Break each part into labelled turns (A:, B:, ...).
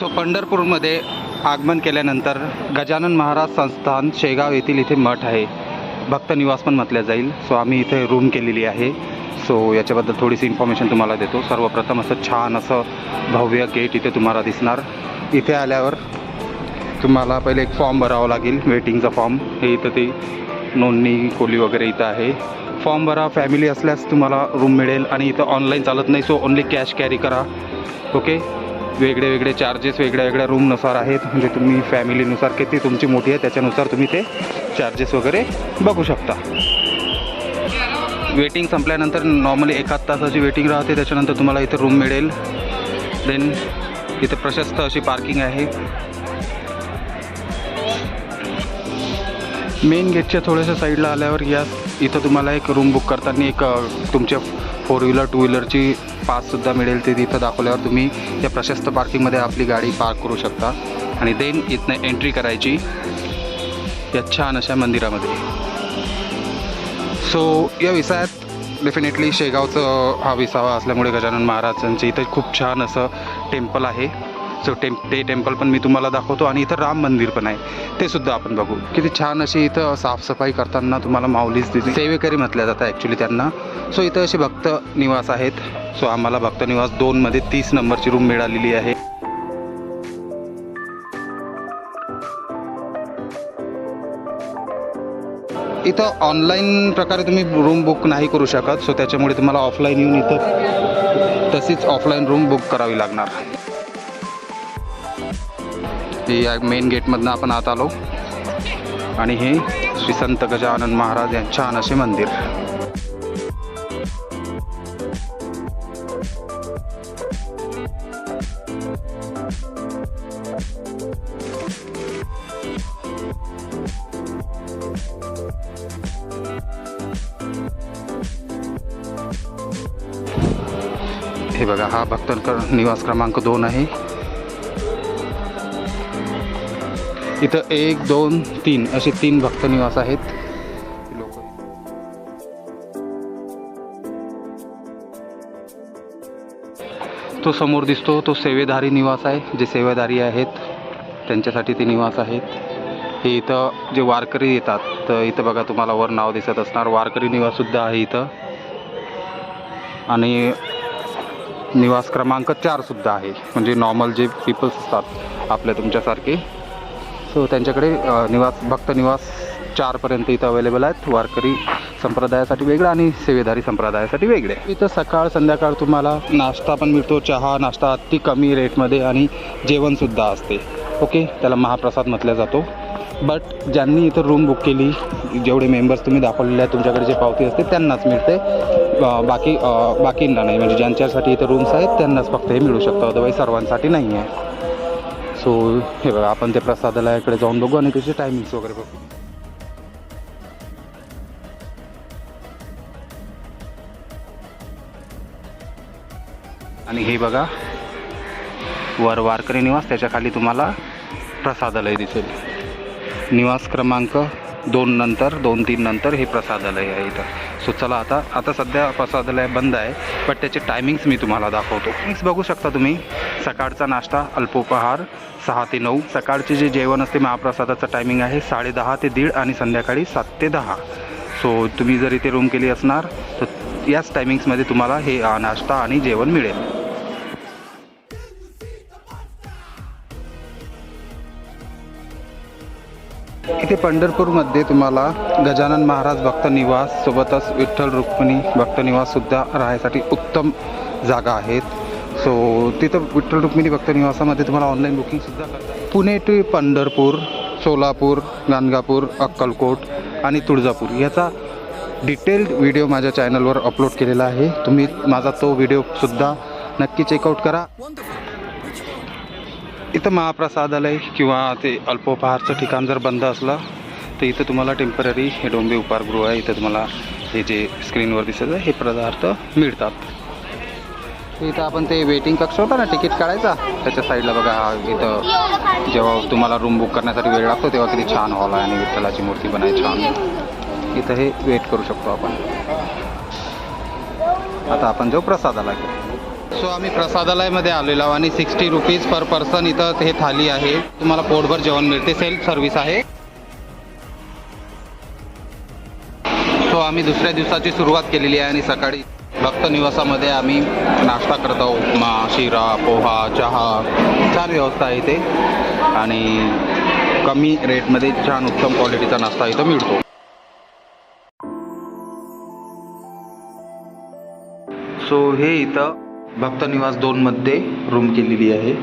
A: So पंढरपूरमध्ये आगमन केल्यानंतर गजानन महाराज संस्थान शेगाव येथील इथे मठ आहे. भक्त निवास पण म्हटलं जाईल. सो आम्ही इथे रूम केलेली आहे. सो याच्याबद्दल थोडीशी इन्फॉर्मेशन तुम्हाला देतो. सर्वप्रथम असं छान असं भव्य गेट इथे तुम्हाला दिसणार. इथे आल्यावर तुम्हाला पहिले एक फॉर्म भरावा लागेल. वेटिंगचा फॉर्म हे इथं ते नोंदणी खोली वगैरे इथं आहे. फॉर्म भरा. फॅमिली असल्यास तुम्हाला रूम मिळेल आणि इथं ऑनलाईन चालत नाही. सो ओनली कॅश कॅरी करा. ओके वेगळे वेगळे चार्जेस वेगळ्या वेगळ्या रूमनुसार आहेत. म्हणजे तुम्ही फॅमिलीनुसार किती तुमची मोठी आहे त्याच्यानुसार तुम्ही ते चार्जेस वगैरे बघू शकता. वेटिंग संपल्यानंतर नॉर्मली एकाच तासाची वेटिंग राहते त्याच्यानंतर तुम्हाला इथं रूम मिळेल. देन इथं प्रशस्त अशी पार्किंग आहे. मेन गेटच्या थोड्याशा साईडला आल्यावर या इथं तुम्हाला एक रूम बुक करताना एक तुमच्या फोर व्हीलर टू व्हीलरची पाससुद्धा मिळेल ते तिथं दाखवल्यावर तुम्ही या प्रशस्त पार्किंगमध्ये आपली गाडी पार्क करू शकता. आणि देन इथनं एंट्री करायची या छान अशा मंदिरामध्ये. सो या विसायात डेफिनेटली शेगावचं हा विसावा असल्यामुळे गजानन महाराजांचे इथं खूप छान असं टेम्पल आहे. सो टेम ते टेम्पल पण मी तुम्हाला दाखवतो आणि इथं राम मंदिर पण आहे. ते सुद्धा आपण बघू. किती छान अशी इथं साफसफाई करताना तुम्हाला माऊलीच दिसते सेवेकरी म्हटल्या जातं ॲक्च्युली त्यांना. सो इथं असे भक्त निवास आहेत. सो आम्हाला भक्त निवास दोनमध्ये तीस नंबरची रूम मिळालेली आहे. इथं ऑनलाईन प्रकारे तुम्ही रूम बुक नाही करू शकत. सो त्याच्यामुळे तुम्हाला ऑफलाईन येऊन इथं तशीच ऑफलाईन रूम बुक करावी लागणार. हे या मेन गेटमधनं आपण आत आलो. आणि हे श्री संत गजानन महाराज यांचे छान असे मंदिर. हे बघा हा भक्तांकर निवास क्रमांक दोन आहे. इथं एक दोन तीन असे तीन भक्त निवास आहेत. लोक तो समोर दिसतो तो सेवेधारी निवास आहे जे सेवेधारी आहेत त्यांच्यासाठी ते निवास आहेत. हे इथं जे वारकरी येतात तर इथं बघा तुम्हाला वर नाव दिसत असणार. वारकरी निवाससुद्धा आहे इथं. आणि निवास क्रमांक चारसुद्धा आहे. म्हणजे नॉर्मल जे पीपल्स असतात आपल्या तुमच्यासारखे. सो त्यांच्याकडे निवास भक्त निवास चारपर्यंत इथं अवेलेबल आहेत. वारकरी संप्रदायासाठी वेगळं आणि सेवेदारी संप्रदायासाठी वेगळे. इथं सकाळ संध्याकाळ तुम्हाला नाश्ता पण मिळतो. चहा नाश्ता अति कमी रेटमध्ये आणि जेवणसुद्धा असते. ओके? त्याला महाप्रसाद म्हटला जातो. बट ज्यांनी इथं रूम बुक केली जेवढे मेंबर्स तुम्ही दाखवलेले आहेत तुमच्याकडे जे पावती असते त्यांनाच मिळते. बाकी बाकींना नाही. म्हणजे ज्यांच्यासाठी इथं रूम्स आहेत त्यांनाच फक्त हे मिळू शकतं. अदरवाईज सर्वांसाठी नाही आहे सो हे बघा आपण ते प्रसादालयाकडे जाऊन बघू आणि त्याचे टायमिंग्स वगैरे बघू. आणि हे बघा वर वारकरी निवास त्याच्याखाली तुम्हाला प्रसादालय दिसेल. निवास क्रमांक दोन नंतर दोन तीन नंतर हे प्रसादालय आहे इथं. सो चला आता आता सध्या प्रसादालय बंद आहे बट त्याचे टायमिंग्स मी तुम्हाला दाखवतो. टायमिंग्स बघू शकता तुम्ही. सकाळचा नाश्ता अल्पोपहार सहा ते नऊ. सकाळचे जे जेवण असते महाप्रसादाचं टायमिंग आहे साडेदहा ते दीड आणि संध्याकाळी सात ते दहा. सो तुम्ही जर इथे रूम केली असणार तर याच टायमिंग्समध्ये तुम्हाला हे नाश्ता आणि जेवण मिळेल. इथे पंढरपूरमध्ये तुम्हाला गजानन महाराज भक्त निवास सोबतच विठ्ठल रुक्मिणी भक्त निवाससुद्धा राहायसाठी राहण्यासाठी उत्तम जागा आहेत. सो तिथं विठ्ठल रुक्मिणी भक्त निवासामध्ये तुम्हाला ऑनलाईन बुकिंगसुद्धा करता पुणे टू पंढरपूर सोलापूर गाणगापूर अक्कलकोट आणि तुळजापूर याचा डिटेल्ड व्हिडिओ माझ्या चॅनलवर अपलोड केलेला आहे. तुम्ही माझा तो व्हिडिओसुद्धा नक्की चेकआउट करा. इथं महाप्रसादालय किंवा ते अल्पोपहारचं ठिकाण जर बंद असलं तर इथं तुम्हाला टेंपररी हे डोंबे उपारगृह आहे. इथं तुम्हाला हे जे स्क्रीनवर दिसत आहे हे पदार्थ मिळतात. इथं आपण ते वेटिंग कक्ष होता ना तिकीट काढायचा. त्याच्या साईडला बघा हा इथं जेव्हा तुम्हाला रूम बुक करण्यासाठी वेळ लागतो तेव्हा किती छान हॉल आहे आणि विठ्ठलाची मूर्ती पण आहे छान. इथं हे वेट करू शकतो आपण. आता आपण जाऊ प्रसादाला सो आम्ही प्रसादालयमध्ये आलेलो आहोत आणि सिक्स्टी रुपीज पर पर्सन इथं हे थाली आहे. तुम्हाला पोटभर जेवण मिळते. सेल्फ सर्व्हिस आहे. सो आम्ही दुसऱ्या दिवसाची सुरुवात केलेली आहे आणि सकाळी भक्त निवासामध्ये आम्ही नाश्ता करत आहोत उपमा शिरा पोहा चहा. छान व्यवस्था आहे इथे. आणि कमी रेटमध्ये छान उत्तम क्वालिटीचा नाश्ता इथं मिळतो. सो हे इथं भक्त निवास दोनमध्ये रूम केलेली आहे.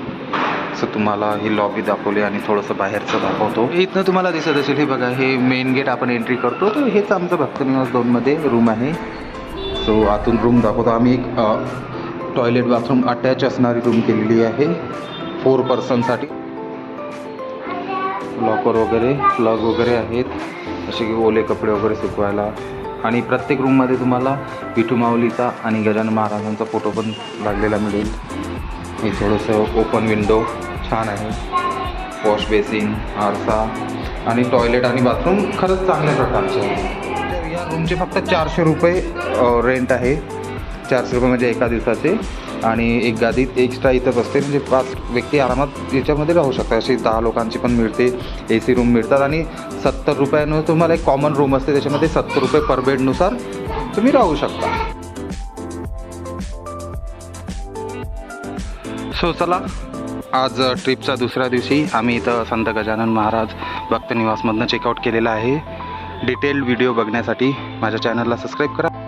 A: सो तुम्हाला ही लॉबी दाखवली आणि थोडंसं बाहेरचं दाखवतो. इथनं तुम्हाला दिसत असेल हे बघा हे मेन गेट आपण एंट्री करतो. तर हेच आमचं भक्त निवास दोनमध्ये रूम आहे. सो आतून रूम दाखवतो. आम्ही एक टॉयलेट बाथरूम अटॅच असणारी रूम केलेली आहे. फोर पर्सनसाठी लॉकर वगैरे प्लग वगैरे आहेत. जसे की ओले कपडे वगैरे सुकवायला आणि प्रत्येक रूममध्ये तुम्हाला विठू माऊलीचा आणि गजानन महाराजांचा फोटो पण लागलेला मिळेल. हे थोडंसं ओपन विंडो छान आहे. वॉश बेसिन आरसा आणि टॉयलेट आणि बाथरूम खरंच चांगल्या प्रकारचे आहे तर या रूमचे फक्त चारशे रुपये रेंट आहे. चारशे रुपये म्हणजे एका दिवसाचे. आणि एक गादीत एक्स्ट्रा इथं बसते म्हणजे पाच व्यक्ती आरामात याच्यामध्ये राहू शकतात. अशी दहा लोकांची पण मिळते. ए सी रूम मिळतात. आणि सत्तर रुपयानं तुम्हाला एक कॉमन रूम असते. त्याच्यामध्ये सत्तर रुपये पर बेडनुसार तुम्ही राहू शकता. सो चला. आज ट्रिपचा दुसऱ्या दिवशी आम्ही इथं संत गजानन महाराज भक्त निवासमधनं चेकआउट केलेला आहे. डिटेल्ड व्हिडिओ बघण्यासाठी माझ्या चॅनलला सबस्क्राईब करा.